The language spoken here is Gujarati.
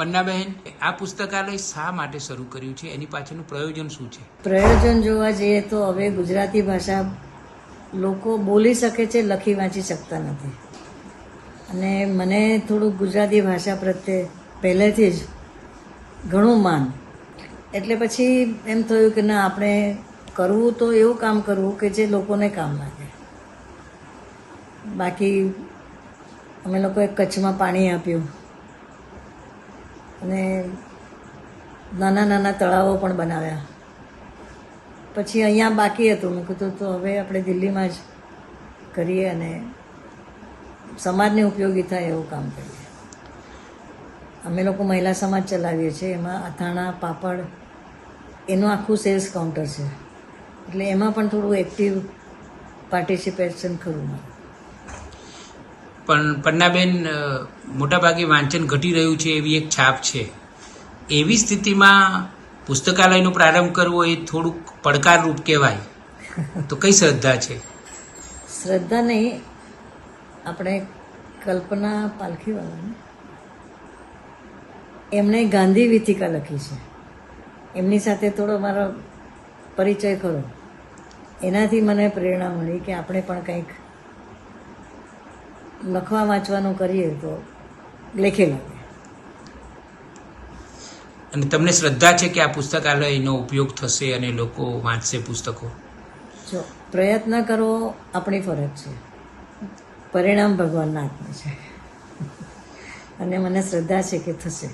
પન્નાબહેન, આ પુસ્તકાલય શા માટે શરૂ કર્યું છે? એની પાછળનું પ્રયોજન શું છે? પ્રયોજન જોવા જઈએ તો હવે ગુજરાતી ભાષા લોકો બોલી શકે છે, લખી વાંચી શકતા નથી. અને મને થોડુંક ગુજરાતી ભાષા પ્રત્યે પહેલેથી જ ઘણું માન. એટલે પછી એમ થયું કે ના, આપણે કરવું તો એવું કામ કરવું કે જે લોકોને કામ લાગે. બાકી અમે લોકોએ કચ્છમાં પાણી આપ્યું. અને નાના નાના તળાવો પણ બનાવ્યા. પછી અહીંયા બાકી હતું. મેં કીધું તો હવે આપણે દિલ્હીમાં જ કરીએ અને સમાજને ઉપયોગી થાય એવું કામ કરીએ. અમે લોકો મહિલા સમાજ ચલાવીએ છીએ. એમાં અથાણા, પાપડ, એનું આખું સેલ્સ કાઉન્ટર છે. એટલે એમાં પણ થોડું એક્ટિવ પાર્ટિસિપેશન ખરું પણ પન્નાબેન મોટાભાગે વાંચન ઘટી રહ્યું છે એવી એક છાપ છે. એવી સ્થિતિમાં પુસ્તકાલયનો પ્રારંભ કરવો એ થોડુંક પડકારરૂપ કહેવાય. તો કઈ શ્રદ્ધા છે? શ્રદ્ધા નહીં. આપણે કલ્પના પાલખીવાળાને એમણે ગાંધી વિથિકા લખી છે. એમની સાથે થોડો મારો પરિચય ખરો એનાથી મને પ્રેરણા મળી કે આપણે પણ કંઈક લખવા વાંચવાનું કરીએ તો લેખે લાગે અને તમને શ્રદ્ધા છે કે આ પુસ્તકાલયનો ઉપયોગ થશે અને લોકો વાંચશે પુસ્તકો? જો પ્રયત્ન કરવો આપણી ફરજ છે. પરિણામ ભગવાનના હાથમાં છે. અને મને શ્રદ્ધા છે કે થશે.